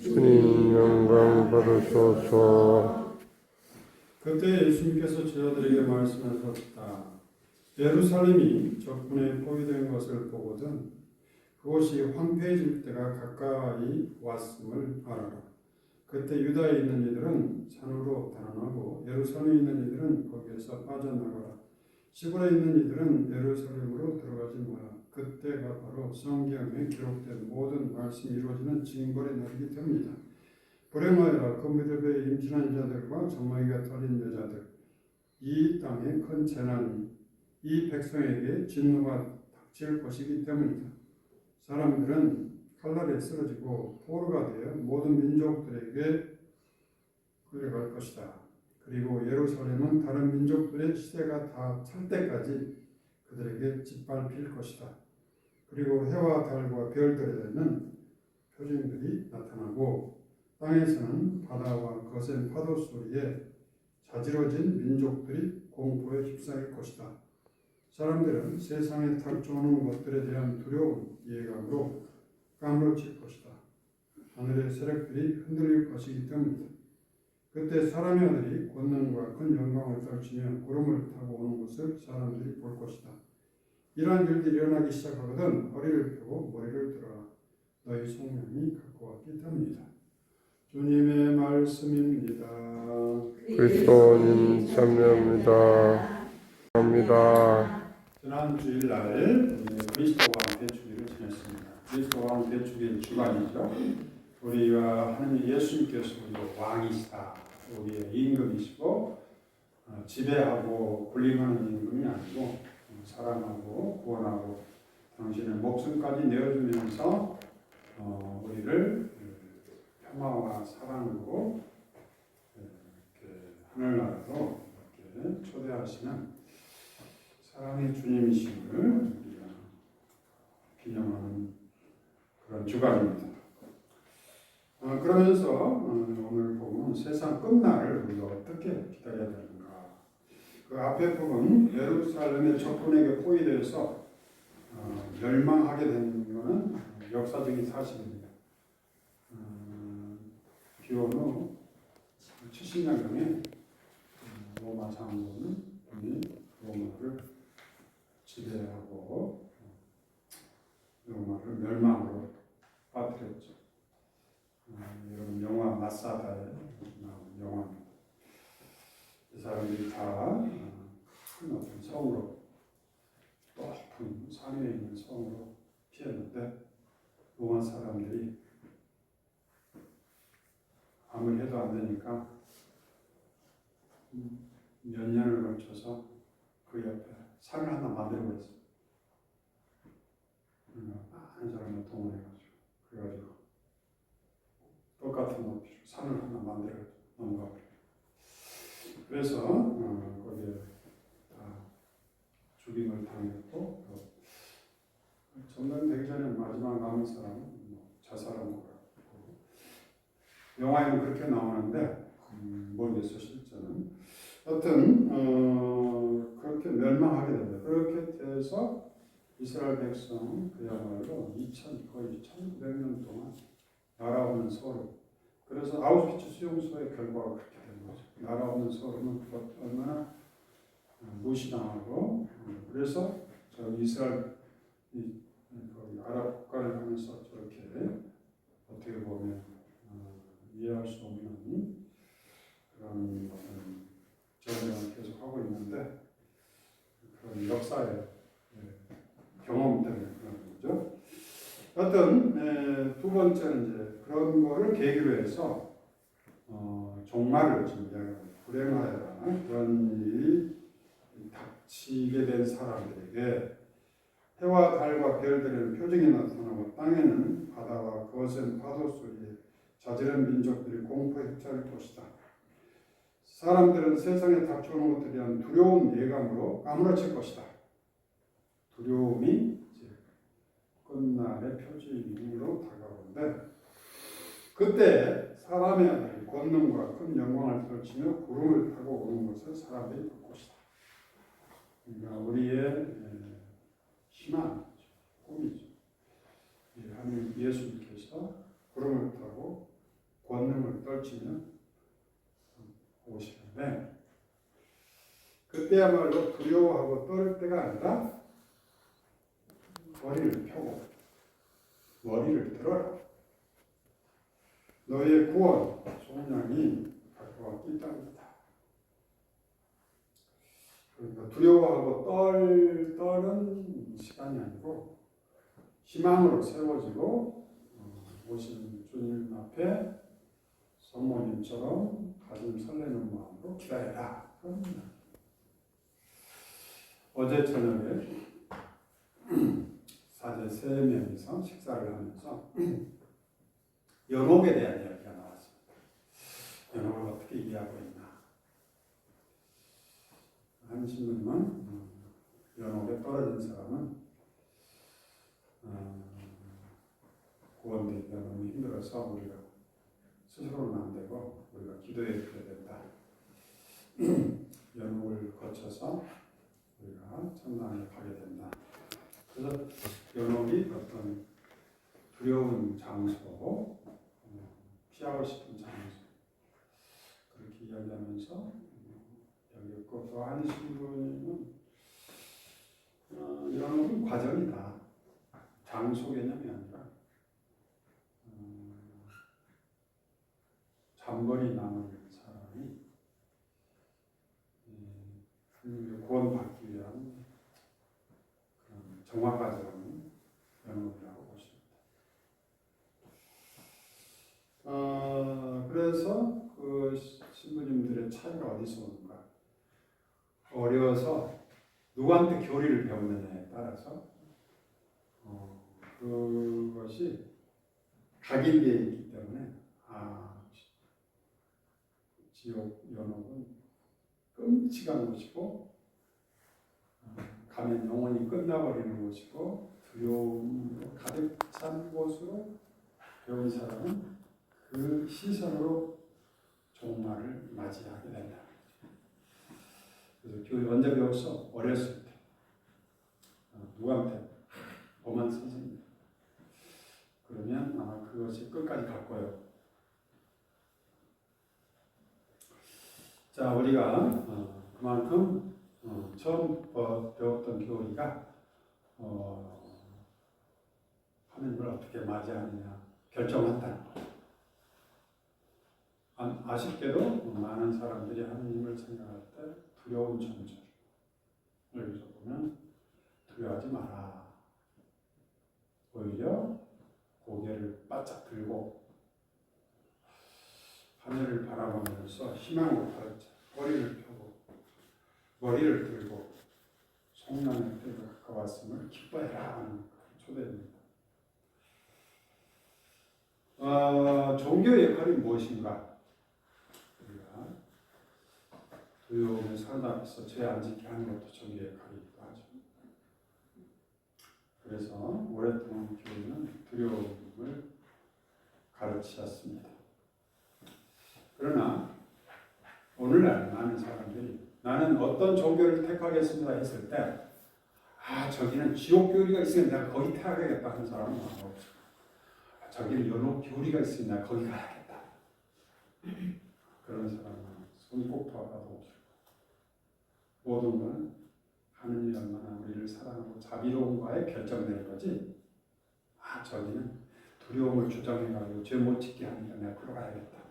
주님 영광 받으소서 그때 예수님께서 제자들에게 말씀하셨다. 예루살렘이 적군에 포위된 것을 보거든 그곳이 황폐해질 때가 가까이 왔음을 알아라. 그때 유다에 있는 이들은 산으로 달아나고 예루살렘에 있는 이들은 거기에서 빠져나가라. 시골에 있는 이들은 예루살렘으로 들어가지 마라. 그때가 바로 성경에 기록된 모든 말씀이 이루어지는 징벌의 날이기 때문이다. 불행하여라 그 무렵에 임신한 자들과 정마이가 터린 여자들 이 땅에 큰 재난이 이 백성에게 진노가 닥칠 것이기 때문이다. 사람들은 칼날에 쓰러지고 포로가 되어 모든 민족들에게 끌려갈 것이다. 그리고 예루살렘은 다른 민족들의 시대가 다 찰 때까지 그들에게 짓밟힐 것이다. 그리고 해와 달과 별들에는 표징들이 나타나고 땅에서는 바다와 거센 파도 소리에 자지러진 민족들이 공포에 휩싸일 것이다. 사람들은 세상에 닥쳐오는 것들에 대한 두려움, 예감으로 까무러칠 것이다. 하늘의 세력들이 흔들릴 것이기 때문이다. 그때 사람의 아들이 권능과 큰 영광을 떨치며 구름을 타고 오는 것을 사람들이 볼 것이다. 이러한 일들이 일어나기 시작하거든 허리를 펴고 머리를 들어라. 너희 속량이 가까웠기 때문이다. 주님의 말씀입니다. 그리스도님 참여합니다 합니다 지난 주일날 그리스도와 함께 주기를 지냈습니다. 그리스도와 함께 주기는 주간이죠. 우리와 하나님 예수님께서 우리 왕이시다. 우리의 임금이시고 어, 지배하고 군림하는 임금이 아니고 어, 사랑하고 구원하고 당신의 목숨까지 내어주면서 어, 우리를 그 평화와 사랑으로 이렇게 하늘나라로 이렇게 초대하시는 사랑의 주님이심을 우리가 기념하는 그런 주간입니다. 어, 그러면서 어, 오늘 보면 세상 끝날을 우리가 어떻게 기다려야 되는가. 그 앞에 부분 예루살렘의 적군에게 포위되어서 어, 멸망하게 된 것은 역사적인 사실입니다. 어, 기원 후 70년경에 로마 장군은 로마를 지배하고 로마를 멸망으로 빠뜨렸죠. 아, 여러분 영화 마사다에 나온 영화입니다. 이 사람들이 다큰 어떤 성으로 높은 산 위에 있는 성으로 피했는데 로마 사람들이 아무리 해도 안 되니까 몇 년을 걸쳐서 그 옆에 산을 하나 만들어 버렸어요. 많은 사람을 동원해가지고 그래가지고 똑같은 높이로 산을 하나 만들어 넘어가 버려요. 그래서 어, 거기에 다 죽임을 당했고 또 전당되기 전에 마지막 남은 사람은 뭐 자살한 것 같고 영화에는 그렇게 나오는데 음, 모르겠어요 실제는 여튼 어, 그렇게 멸망하게 됩니다. 그렇게 돼서 이스라엘 백성 그야말로 2000 거의 1900년 동안 없는 소름. 그래서 아우슈비츠 수용소의 결과가 그렇게 된 거죠. 나라 없는 소름은 얼마나 어, 무시당하고 어, 그래서 저 이스라엘 이 거기 아랍 국가를 하면서 저렇게 어떻게 보면 어, 이해할 수 없는 그런 전쟁을 계속 하고 있는데 그런 역사의 예, 경험 때문에 그런 거죠. 어떤 에, 두 번째는 이제 그런 거를 계기로 해서 어, 종말을 이야기합니다. 불행하여라 그런 일이 닥치게 된 사람들에게 해와 달과 별들에는 표징이 나타나고 땅에는 바다와 거센 파도 소리에 자지른 민족들이 공포에 휩싸일 것이다. 사람들은 세상에 닥쳐오는 것들에 대한 두려운 예감으로 까무러칠 것이다. 두려움이 끝날의 표징으로 다가오는데 그때 사람의 권능과 큰 영광을 떨치며 구름을 타고 오는 것을 사람들이 볼 것이다. 그러니까 우리의 희망, 꿈이죠. 예, 하나님 예수님께서 구름을 타고 권능을 떨치며 오시는데 그때야말로 두려워하고 떨을 때가 아니라 가까웠기 때문이다. 그러니까 두려워하고 떨 떨은 시간이 아니고 희망으로 세워지고 어, 오신 주님 앞에 성모님처럼 가슴 설레는 마음으로 기다려라. 어제 저녁에 사제 세 명이서 식사를 하면서 연옥에 대한 이야기가 나왔습니다. 연옥을 이해하고 있나? 한 신부님은 음, 연옥에 떨어진 사람은 어, 구원되기가 너무 힘들어서 우리가 스스로는 안 되고 우리가 기도해 줘야 된다. 연옥을 거쳐서 우리가 천당에 가게 된다. 그래서 연옥이 어떤 두려운 장소고 어, 피하고 싶은 장소 그렇게 이야기하면서 어, 한 신부님은 어, 연옥은 과정이다. 장소 개념이 아니라 어, 잠벌이 남은 사람이 이 하나님의 구원받기 위한 그런 정화 과정을 연옥이라고 보십니다. 어, 그래서 그 신부님들의 차이가 어디서 오는가? 어려서 누구한테 교리를 배우느냐에 따라서 어, 그것이 각인되어 있기 때문에 아 지옥 연옥은 끔찍한 곳이고 어, 가면 영원히 끝나버리는 곳이고 두려움으로 가득 찬 곳으로 배운 사람은 그 시선으로 종말을 맞이하게 된다. 그래서 교회 언제 배웠어? 어렸을 때. 어, 누구한테? 엄한 선생님. 그러면 아마 그것이 끝까지 갈 거예요. 자, 우리가 어, 그만큼 어, 처음 어, 배웠던 교리가 어, 하나님을 어떻게 맞이하느냐 결정한다는 거. 아, 아쉽게도 많은 사람들이 하나님을 생각할 때 두려운 존재. 여기서 보면 두려워하지 마라. 오히려 고개를 바짝 들고 하늘을 바라보면서 희망으로 가르쳐 머리를 펴고 머리를 들고 성령의 때가 가까웠음을 기뻐해라 하는 초대입니다. 어, 종교의 역할이 무엇인가? 두려움의 사람 앞에서 죄 안 지게 하는 것도 종교의 역할이기도 하죠. 그래서 오랫동안 교회는 두려움을 가르치셨습니다. 그러나 오늘날 많은 사람들이 나는 어떤 종교를 택하겠습니다 했을 때 아, 저기는 지옥 교리가 있으면 내가 거기 택하겠다 하는 사람은 없어. 아, 저기는 연옥 교리가 있으면 내가 거기 가야겠다. 그런 사람은 꼭 들어가도 없을 모든 건 하느님이 얼마나 우리를 사랑하고 자비로운가에 결정되는 거지. 아, 저기는 두려움을 주장해가지고 죄 못 짓게 하니까 내가 그러 가야겠다.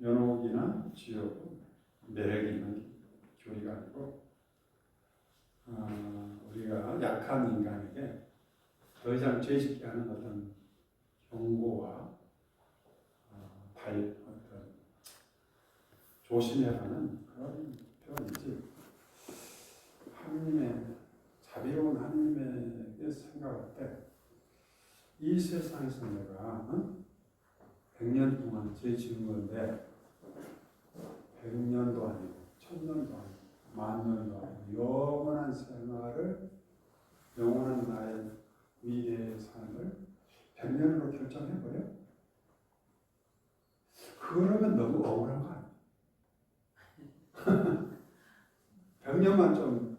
연옥이나 지옥은 매력이 있는 교리가 아니고 어, 우리가 약한 인간에게 더 이상 죄짓게 하는 어떤 경고와 어, 발 조심해라는 그런 표현이지 하나님의 자비로운 하나님에게 생각할 때 이 세상에서 내가 어? 100년 동안 죄 지은 건데 100년도 아니고 1000년도 아니고 만년도 아니고 영원한 생활을 영원한 나의 미래의 삶을 100년으로 결정해버려? 그러면 너무 억울한 거 100년만 좀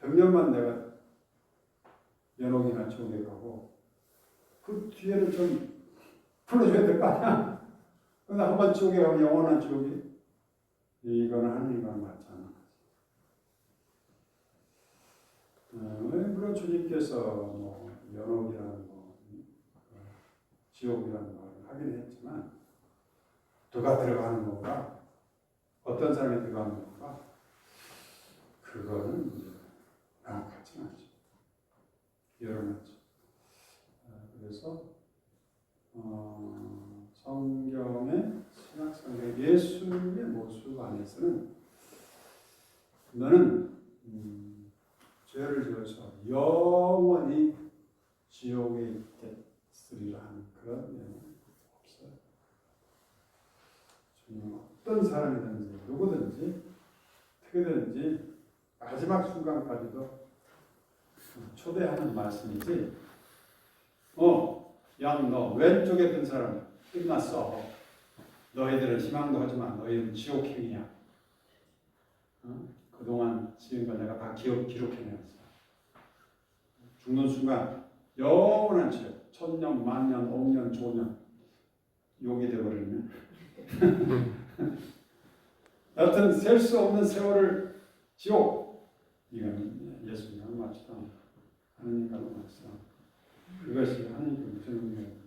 100년만 내가 연옥이나 지옥에 가고 그 뒤에는 좀 풀어줘야 될 거 아니야? 근데 한번 지옥에 가면 영원한 하나님과는 맞지 않아. 어, 물론 주님께서 뭐 연옥이라는 거, 어, 지옥이라는 걸 하긴 했지만 누가 들어가는 건가, 어떤 사람이 건가, 그거는 이제 명확하지 않죠. 여론하죠. 어, 그래서 어, 성경의 신학 성경 예수의 모습 안에서는 너는 음, 죄를 지어서 영원히 지옥에 있겠으리라 하는 그런. 주님 어떤 사람이든지 누구든지 어떻게든지 마지막 순간까지도 초대하는 말씀이지. 어, 야, 너 왼쪽에 든 사람 끝났어. 너희들은 희망도 하지만 너희는 지옥행이야. 어? 그동안 거 내가 다 기억 기록해놨어. 죽는 순간 영원한 지옥, 천년, 만년, 억년, 조년 욕이 돼버리면 여튼 셀 수 없는 세월을 지옥 이건 예수님과 하느님과도 맞지도 않고 그것이 하나님께 무슨 의미예요?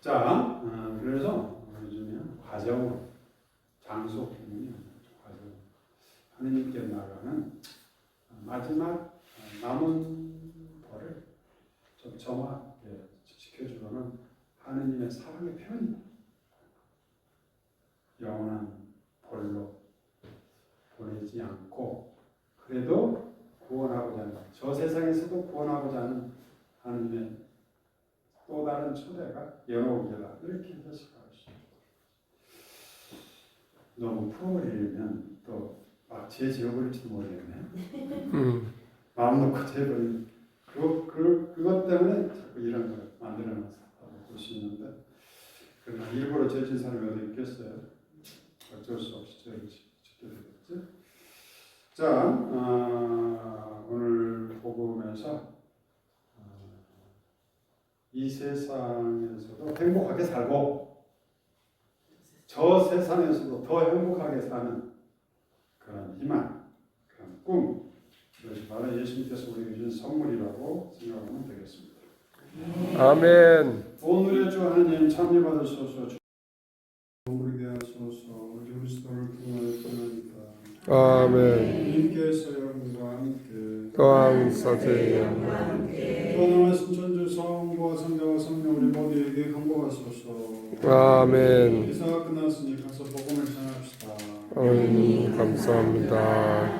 자, 어, 그래서 요즘에 과정으로 장소 때문에 과정 하느님께 나가는 마지막 어, 남은 벌을 좀 정확하게 지켜주는 하느님의 사랑의 표현이다. 영원한 벌로 보내지 않고 그래도 구원하고자 하는 저 구원하고자 하는 하나님의 또 다른 초대가 연옥이다 이렇게 해석할 수 있습니다. 너무 풀어버리면 또막죄 지어버릴지도 모르겠네. 음, 마음 놓고 죄버리 그, 그, 그것 때문에 자꾸 이런 걸 만들어놔서 볼수 있는데 그러나 일부러 죄진 사람이 어디 있겠어요? 어쩔 수 없이 지- 짓게 되겠지. 자, 어, 오늘 복음에서 세상에서도 행복하게 살고 저 세상에서도 더 행복하게 사는 그런 희망, 그런 꿈, 이것이 바로 예수님께서 우리에게 주신 선물이라고 생각하면 되겠습니다. 아멘. 오늘의 주 하나님 참여 받으소서. 우리게 하소서. 우리 그리스도를 통하여 떠나니까 아멘. 주님께서 여러분과 함께 또한 사제여. 또한 신천주 성 부와 성자와 성령 우리 모두에게 강복하소서. 아멘. 이사가 끝났으니 가서 복음을 전합시다. 하나님 감사합니다.